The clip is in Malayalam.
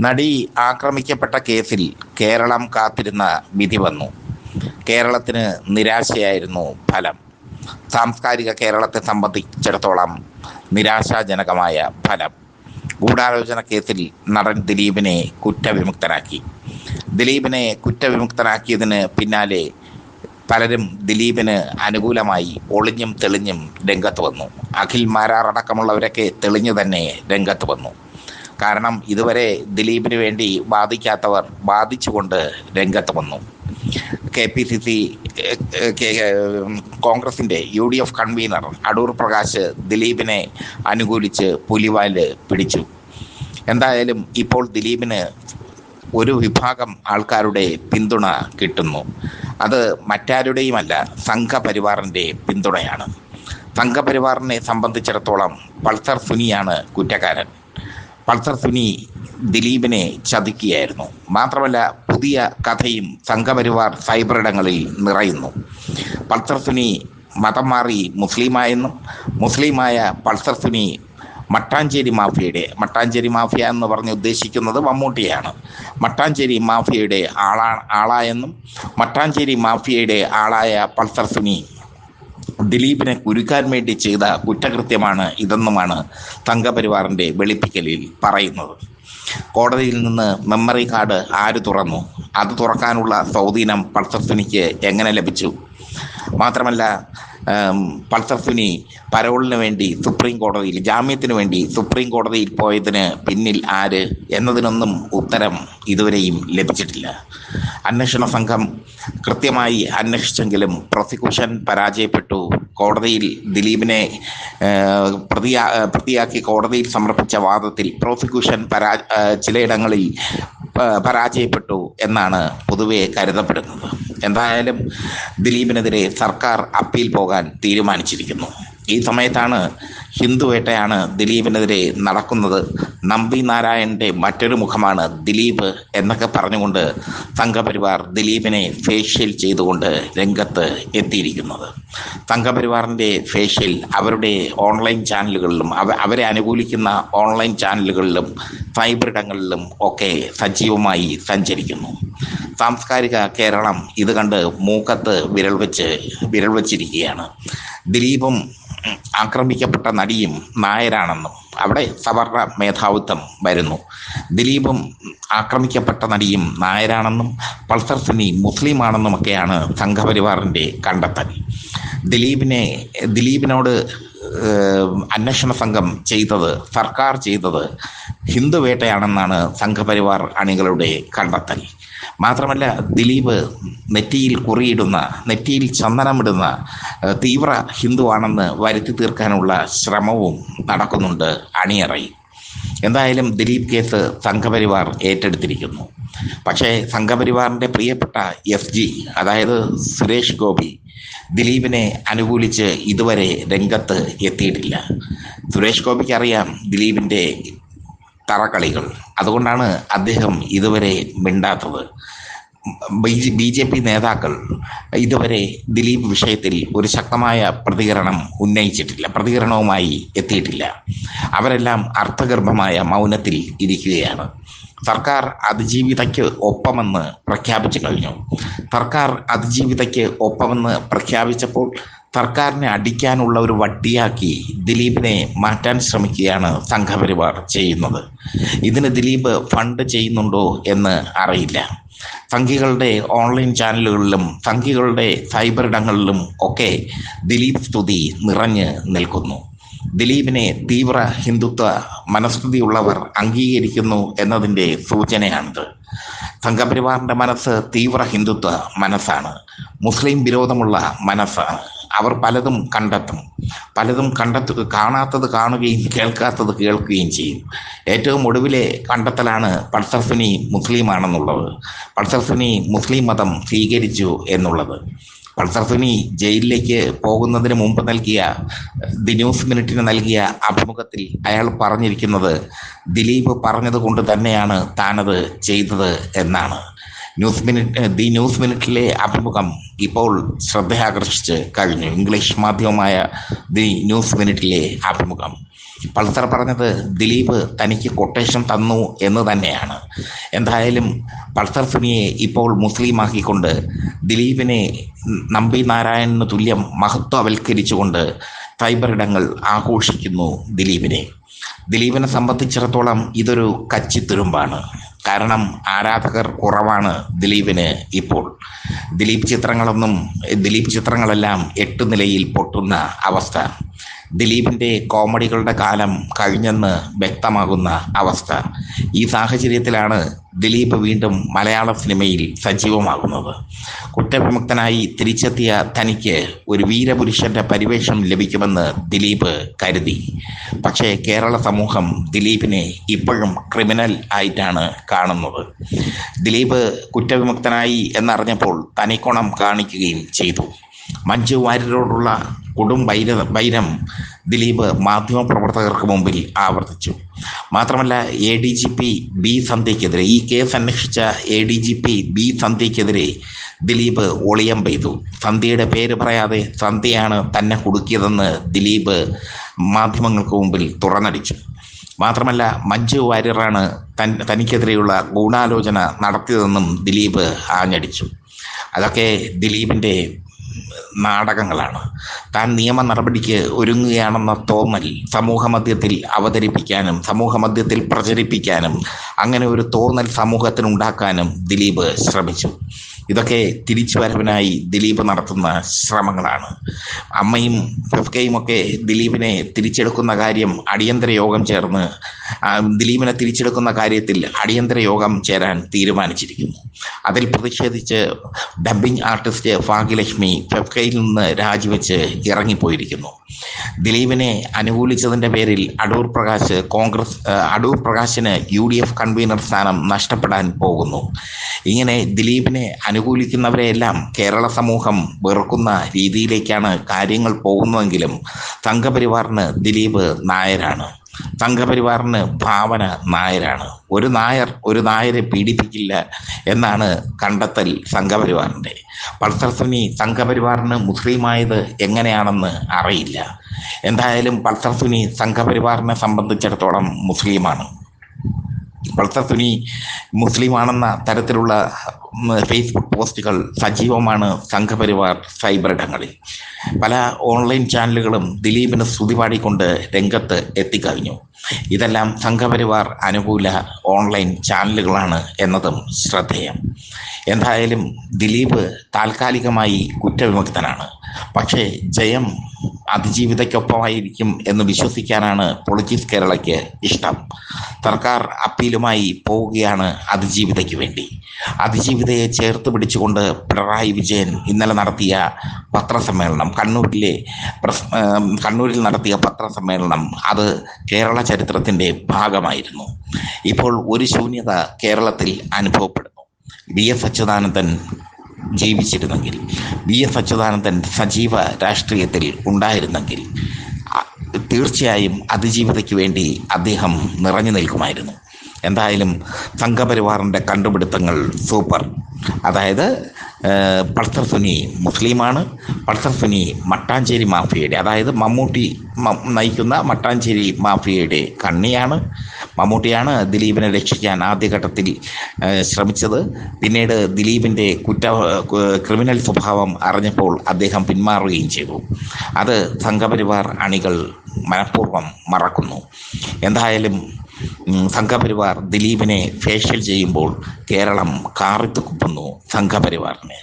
നടി ആക്രമിക്കപ്പെട്ട കേസിൽ കേരളം കാത്തിരുന്ന വിധി വന്നു. കേരളത്തിന് നിരാശയായിരുന്നു ഫലം. സാംസ്കാരിക കേരളത്തെ സംബന്ധിച്ചിടത്തോളം നിരാശാജനകമായ ഫലം. ഗൂഢാലോചന കേസിൽ നടൻ ദിലീപിനെ കുറ്റവിമുക്തനാക്കി. ദിലീപിനെ കുറ്റവിമുക്തനാക്കിയതിന് പിന്നാലെ പലരും ദിലീപിന് അനുകൂലമായി ഒളിഞ്ഞും തെളിഞ്ഞും രംഗത്ത് വന്നു. അഖിൽ മാരാറടക്കമുള്ളവരൊക്കെ തെളിഞ്ഞു തന്നെ രംഗത്ത് വന്നു. കാരണം ഇതുവരെ ദിലീപിന് വേണ്ടി വാദിക്കാത്തവർ വാദിച്ചുകൊണ്ട് രംഗത്ത് വന്നു. കെ പി സി സി കോൺഗ്രസിന്റെ U D F convener Adoor Prakash ദിലീപിനെ അനുകൂലിച്ച് പുലിവാൽ പിടിച്ചു. എന്തായാലും ഇപ്പോൾ ദിലീപിന് ഒരു വിഭാഗം ആൾക്കാരുടെ പിന്തുണ കിട്ടുന്നു. അത് മറ്റാരുടെയുമല്ല സംഘപരിവാറിന്റെ പിന്തുണയാണ്. സംഘപരിവാറിനെ സംബന്ധിച്ചിടത്തോളം പൾസർ സുനിയാണ് കുറ്റക്കാരൻ. പൾസർ സുനി ദിലീപിനെ ചതിക്കുകയായിരുന്നു. മാത്രമല്ല പുതിയ കഥയും സംഘപരിവാർ സൈബറിടങ്ങളിൽ നിറയുന്നു. പൾസർ സുനി മതം മാറി മുസ്ലിമായെന്നും മുസ്ലിമായ പൾസർ സുനി മട്ടാഞ്ചേരി മാഫിയയുടെ മട്ടാഞ്ചേരി മാഫിയ എന്ന് പറഞ്ഞ് ഉദ്ദേശിക്കുന്നത് മമ്മൂട്ടിയാണ്. മട്ടാഞ്ചേരി മാഫിയയുടെ ആളാ ആളായെന്നും മട്ടാഞ്ചേരി മാഫിയയുടെ ആളായ പൾസർ സുനി ദിലീപിനെ കുരുക്കാൻ വേണ്ടി ചെയ്ത കുറ്റകൃത്യമാണ് ഇതെന്നുമാണ് സംഘപരിവാറിന്റെ വെളുപ്പിക്കലിൽ പറയുന്നത്. കോടതിയിൽ നിന്ന് മെമ്മറി കാർഡ് ആര് തുറന്നു? അത് തുറക്കാനുള്ള സ്വാധീനം പൾസർ എങ്ങനെ ലഭിച്ചു? മാത്രമല്ല പൾസർ സുനി പരോളിന് വേണ്ടി സുപ്രീം കോടതിയിൽ ജാമ്യത്തിന് വേണ്ടി സുപ്രീം കോടതിയിൽ പോയതിന് പിന്നിൽ ആര് എന്നതിനൊന്നും ഉത്തരം ഇതുവരെയും ലഭിച്ചിട്ടില്ല. അന്വേഷണ സംഘം കൃത്യമായി അന്വേഷിച്ചെങ്കിലും പ്രോസിക്യൂഷൻ പരാജയപ്പെട്ടു. കോടതിയിൽ ദിലീപിനെ പ്രതിയാ പ്രതിയാക്കി കോടതിയിൽ സമർപ്പിച്ച വാദത്തിൽ പ്രോസിക്യൂഷൻ പരാ ചിലയിടങ്ങളിൽ പരാജയപ്പെട്ടു എന്നാണ് പൊതുവെ കരുതപ്പെടുന്നത്. എന്തായാലും ദിലീപിനെതിരെ സർക്കാർ അപ്പീൽ പോകാൻ തീരുമാനിച്ചിരിക്കുന്നു. ഈ സമയത്താണ് ഹിന്ദുവേട്ടയാണ് ദിലീപിനെതിരെ നടക്കുന്നത്. നമ്പി നാരായണന്റെ മറ്റൊരു മുഖമാണ് ദിലീപ് എന്നൊക്കെ പറഞ്ഞുകൊണ്ട് സംഘപരിവാർ ദിലീപിനെ ഫേഷ്യൽ ചെയ്തുകൊണ്ട് രംഗത്ത് എത്തിയിരിക്കുന്നത്. സംഘപരിവാറിന്റെ ഫേഷ്യൽ അവരുടെ ഓൺലൈൻ ചാനലുകളിലും അവ അവരെ അനുകൂലിക്കുന്ന ഓൺലൈൻ ചാനലുകളിലും സൈബറിടങ്ങളിലും ഒക്കെ സജീവമായി സഞ്ചരിക്കുന്നു. സാംസ്കാരിക കേരളം ഇത് കണ്ട് മൂക്കത്ത് വിരൽ വെച്ച് വിരൽ വെച്ചിരിക്കുകയാണ്. ദിലീപും ആക്രമിക്കപ്പെട്ട നടിയും നായരാണെന്നും അവിടെ സവർണ മേധാവിത്വം വരുന്നു. ദിലീപും ആക്രമിക്കപ്പെട്ട നടിയും നായരാണെന്നും പൾസർ സുനി മുസ്ലിമാണെന്നുമൊക്കെയാണ് സംഘപരിവാറിന്റെ കണ്ടെത്തൽ. ദിലീപിനെ ദിലീപിനോട് അന്വേഷണ സംഘം ചെയ്തത് സർക്കാർ ചെയ്തത് ഹിന്ദു വേട്ടയാണെന്നാണ് സംഘപരിവാർ അണികളുടെ കണ്ടെത്തൽ. മാത്രമല്ല ദിലീപ് നെറ്റിയിൽ കുറിയിടുന്ന നെറ്റിയിൽ ചന്ദനമിടുന്ന തീവ്ര ഹിന്ദുവാണെന്ന് വരുത്തി തീർക്കാനുള്ള ശ്രമവും നടക്കുന്നുണ്ട് അണിയറയിൽ. എന്തായാലും ദിലീപ് കേസ് സംഘപരിവാർ ഏറ്റെടുത്തിരിക്കുന്നു. പക്ഷേ സംഘപരിവാറിന്റെ പ്രിയപ്പെട്ട എസ് ജി അതായത് സുരേഷ് ഗോപി ദിലീപിനെ അനുകൂലിച്ച് ഇതുവരെ രംഗത്ത് എത്തിയിട്ടില്ല. സുരേഷ് ഗോപിക്ക് അറിയാം ദിലീപിന്റെ തറക്കളികൾ. അതുകൊണ്ടാണ് അദ്ദേഹം ഇതുവരെ മിണ്ടാത്തത്. ബി ജെ പി നേതാക്കൾ ഇതുവരെ ദിലീപ് വിഷയത്തിൽ ഒരു ശക്തമായ പ്രതികരണം ഉന്നയിച്ചിട്ടില്ല പ്രതികരണവുമായി എത്തിയിട്ടില്ല. അവരെല്ലാം അർത്ഥഗർഭമായ മൗനത്തിൽ ഇരിക്കുകയാണ്. സർക്കാർ അതിജീവിതയ്ക്ക് ഒപ്പമെന്ന് പ്രഖ്യാപിച്ചു കഴിഞ്ഞു. സർക്കാർ അതിജീവിതയ്ക്ക് ഒപ്പമെന്ന് പ്രഖ്യാപിച്ചപ്പോൾ സർക്കാരിനെ അടിക്കാനുള്ള ഒരു വട്ടിയാക്കി ദിലീപിനെ മാറ്റാൻ ശ്രമിക്കുകയാണ് സംഘപരിവാർ ചെയ്യുന്നത്. ഇതിന് ദിലീപ് ഫണ്ട് ചെയ്യുന്നുണ്ടോ എന്ന് അറിയില്ല. സംഘികളുടെ ഓൺലൈൻ ചാനലുകളിലും സംഘികളുടെ ഫൈബർ ഇടങ്ങളിലും ഒക്കെ ദിലീപ് സ്തുതി നിറഞ്ഞ് നിൽക്കുന്നു. ദിലീപിനെ തീവ്ര ഹിന്ദുത്വ മനസ്ഥിതിയുള്ളവർ അംഗീകരിക്കുന്നു എന്നതിന്റെ സൂചനയാണിത്. സംഘപരിവാറിന്റെ മനസ്സ് തീവ്ര ഹിന്ദുത്വ മനസ്സാണ്. മുസ്ലിം വിരോധമുള്ള മനസ്സാണ്. അവർ പലതും കണ്ടെത്തും. പലതും കണ്ടെത്തു കാണാത്തത് കാണുകയും കേൾക്കാത്തത് കേൾക്കുകയും ചെയ്യും. ഏറ്റവും ഒടുവിലെ കണ്ടെത്തലാണ് പൾസർഫിനി മുസ്ലിമാണെന്നുള്ളത്. പൾസർഫിനി മുസ്ലിം മതം സ്വീകരിച്ചു എന്നുള്ളത്. പൾസർഫിനി ജയിലിലേക്ക് പോകുന്നതിന് മുമ്പ് നൽകിയ ദി ന്യൂസ് മിനിറ്റിന് നൽകിയ അഭിമുഖത്തിൽ അയാൾ പറഞ്ഞിരിക്കുന്നത് ദിലീപ് പറഞ്ഞത് കൊണ്ട് തന്നെയാണ് താനത് ചെയ്തത് എന്നാണ്. ന്യൂസ് മിനിറ്റ് ദി ന്യൂസ് മിനിറ്റിലെ അഭിമുഖം ഇപ്പോൾ ശ്രദ്ധയാകർഷിച്ച് കഴിഞ്ഞു. ഇംഗ്ലീഷ് മാധ്യമമായ ദി ന്യൂസ് മിനിറ്റിലെ അഭിമുഖം. പൾസർ പറഞ്ഞത് ദിലീപ് തനിക്ക് കൊട്ടേഷൻ തന്നു എന്ന് തന്നെയാണ്. എന്തായാലും പൾസർ സുനിയെ ഇപ്പോൾ മുസ്ലിമാക്കിക്കൊണ്ട് ദിലീപിനെ നമ്പി നാരായണന് തുല്യം മഹത്വവൽക്കരിച്ചുകൊണ്ട് സൈബറിടങ്ങൾ ആഘോഷിക്കുന്നു ദിലീപിനെ. ദിലീപിനെ സംബന്ധിച്ചിടത്തോളം ഇതൊരു കച്ചിത്തുരുമ്പാണ്. കാരണം ആരാധകർ കുറവാണ് ദിലീപിന് ഇപ്പോൾ. ദിലീപ് ചിത്രങ്ങളൊന്നും ദിലീപ് ചിത്രങ്ങളെല്ലാം എട്ട് നിലയിൽ പൊട്ടുന്ന അവസ്ഥ. ദിലീപിന്റെ കോമഡികളുടെ കാലം കഴിഞ്ഞെന്ന് വ്യക്തമാകുന്ന അവസ്ഥ. ഈ സാഹചര്യത്തിലാണ് ദിലീപ് വീണ്ടും മലയാള സിനിമയിൽ സജീവമാകുന്നത്. കുറ്റവിമുക്തനായി തിരിച്ചെത്തിയ തനിക്ക് ഒരു വീരപുരുഷന്റെ പരിവേഷം ലഭിക്കുമെന്ന് ദിലീപ് കരുതി. പക്ഷേ കേരള സമൂഹം ദിലീപിനെ ഇപ്പോഴും ക്രിമിനൽ ആയിട്ടാണ് കാണുന്നത്. ദിലീപ് കുറ്റവിമുക്തനായി എന്നറിഞ്ഞപ്പോൾ തനിക്കുണം കാണിക്കുകയും ചെയ്തു. മഞ്ജു വാര്യരോടുള്ള കൊടും വൈര വൈരം ദിലീപ് മാധ്യമപ്രവർത്തകർക്ക് മുമ്പിൽ ആവർത്തിച്ചു. മാത്രമല്ല A D G P B സന്ധ്യയ്ക്കെതിരെ ഈ കേസ് അന്വേഷിച്ച A D G P B സന്ധ്യയ്ക്കെതിരെ Dileep ഒളിയം പെയ്തു. സന്ധ്യയുടെ പേര് പറയാതെ സന്ധ്യയാണ് തന്നെ കുടുക്കിയതെന്ന് ദിലീപ് മാധ്യമങ്ങൾക്ക് മുമ്പിൽ തുറന്നടിച്ചു. മാത്രമല്ല മഞ്ജു വാര്യറാണ് തൻ തനിക്കെതിരെയുള്ള ഗൂഢാലോചന നടത്തിയതെന്നും ദിലീപ് ആഞ്ഞടിച്ചു. അതൊക്കെ ദിലീപിന്റെ നാടകങ്ങളാണ്. താൻ നിയമ നടപടിക്ക് ഒരുങ്ങുകയാണെന്ന തോന്നൽ സമൂഹ മധ്യത്തിൽ അവതരിപ്പിക്കാനും സമൂഹമധ്യത്തിൽ പ്രചരിപ്പിക്കാനും അങ്ങനെ ഒരു തോന്നൽ സമൂഹത്തിനുണ്ടാക്കാനും ദിലീപ് ശ്രമിച്ചു. ഇതൊക്കെ തിരിച്ചുവരവിനായി ദിലീപ് നടത്തുന്ന ശ്രമങ്ങളാണ്. അമ്മയും ഫെഫ്കയും ഒക്കെ ദിലീപിനെ തിരിച്ചെടുക്കുന്ന കാര്യം അടിയന്തര യോഗം ചേർന്ന് ദിലീപിനെ തിരിച്ചെടുക്കുന്ന കാര്യത്തിൽ അടിയന്തര യോഗം ചേരാൻ തീരുമാനിച്ചിരിക്കുന്നു. അതിൽ പ്രതിഷേധിച്ച് ഡബ്ബിംഗ് ആർട്ടിസ്റ്റ് ഭാഗ്യലക്ഷ്മി ഫെഫ്കയിൽ നിന്ന് രാജിവെച്ച് ഇറങ്ങിപ്പോയിരിക്കുന്നു. ദിലീപിനെ അനുകൂലിച്ചതിന്റെ പേരിൽ അടൂർ പ്രകാശ് കോൺഗ്രസ് അടൂർ പ്രകാശിന് യു ഡി എഫ് കൺവീനർ സ്ഥാനം നഷ്ടപ്പെടാൻ പോകുന്നു. ഇങ്ങനെ ദിലീപിനെ അനുകൂലിക്കുന്നവരെയെല്ലാം കേരള സമൂഹം വെറുക്കുന്ന രീതിയിലേക്കാണ് കാര്യങ്ങൾ പോകുന്നതെങ്കിലും സംഘപരിവാറിന് ദിലീപ് നായരാണ്. സംഘപരിവാറിന് ഭാവന നായരാണ്. ഒരു നായർ ഒരു നായരെ പീഡിപ്പിക്കില്ല എന്നാണ് കണ്ടെത്തൽ സംഘപരിവാറിന്റെ. പൾസർ സുനി സംഘപരിവാറിന് മുസ്ലിമായത് എങ്ങനെയാണെന്ന് അറിയില്ല. എന്തായാലും പൾസർ സുനി സംഘപരിവാറിനെ സംബന്ധിച്ചിടത്തോളം മുസ്ലിമാണ്. സുനി മുസ്ലിമാണെന്ന തരത്തിലുള്ള ഫേസ്ബുക്ക് പോസ്റ്റുകൾ സജീവമാണ് സംഘപരിവാർ സൈബറിടങ്ങളിൽ പല ഓൺലൈൻ ചാനലുകളും ദിലീപിന് സ്തുതി പാടിക്കൊണ്ട് രംഗത്ത് എത്തിക്കഴിഞ്ഞു. ഇതെല്ലാം സംഘപരിവാർ അനുകൂല ഓൺലൈൻ ചാനലുകളാണ് എന്നതും ശ്രദ്ധേയം. എന്തായാലും ദിലീപ് താൽക്കാലികമായി കുറ്റവിമുക്തനാണ്. പക്ഷേ ജയം അതിജീവിതയ്ക്കൊപ്പമായിരിക്കും എന്ന് വിശ്വസിക്കാനാണ് പൊളിറ്റിക്സ് കേരളയ്ക്ക് ഇഷ്ടം. സർക്കാർ അപ്പീലുമായി പോവുകയാണ് അതിജീവിതയ്ക്ക് വേണ്ടി. അതിജീവിതയെ ചേർത്ത് പിടിച്ചുകൊണ്ട് പിണറായി വിജയൻ ഇന്നലെ നടത്തിയ പത്രസമ്മേളനം കണ്ണൂരിലെ കണ്ണൂരിൽ നടത്തിയ പത്രസമ്മേളനം അത് കേരള ചരിത്രത്തിന്റെ ഭാഗമായിരുന്നു. ഇപ്പോൾ ഒരു ശൂന്യത കേരളത്തിൽ അനുഭവപ്പെടുന്നു. വി എസ് അച്യുതാനന്ദൻ ജീവിച്ചിരുന്നെങ്കിൽ വി എസ് അച്യുതാനന്ദൻ സജീവ രാഷ്ട്രീയത്തിൽ ഉണ്ടായിരുന്നെങ്കിൽ തീർച്ചയായും അതിജീവിതയ്ക്ക് വേണ്ടി അദ്ദേഹം നിറഞ്ഞു നിൽക്കുമായിരുന്നു. എന്തായാലും സംഘപരിവാറിന്റെ കണ്ടുപിടുത്തങ്ങൾ സൂപ്പർ. അതായത് പൾസർ സുനി മുസ്ലിമാണ് പൾസർ സുനി മട്ടാഞ്ചേരി മാഫിയയുടെ അതായത് മമ്മൂട്ടി നയിക്കുന്ന മട്ടാഞ്ചേരി മാഫിയയുടെ കണ്ണിയാണ്. മമ്മൂട്ടിയാണ് ദിലീപിനെ രക്ഷിക്കാൻ ആദ്യഘട്ടത്തിൽ ശ്രമിച്ചത്. പിന്നീട് ദിലീപിന്റെ കുറ്റ ക്രിമിനൽ സ്വഭാവം അറിഞ്ഞപ്പോൾ അദ്ദേഹം പിന്മാറുകയും ചെയ്തു. അത് സംഘപരിവാർ അണികൾ മനഃപൂർവം മറക്കുന്നു. എന്തായാലും സംഘപരിവാർ ദിലീപിനെ ഫേഷ്യൽ ചെയ്യുമ്പോൾ കേരളം കാറിത്ത് സംഘപരിവാറിനെ.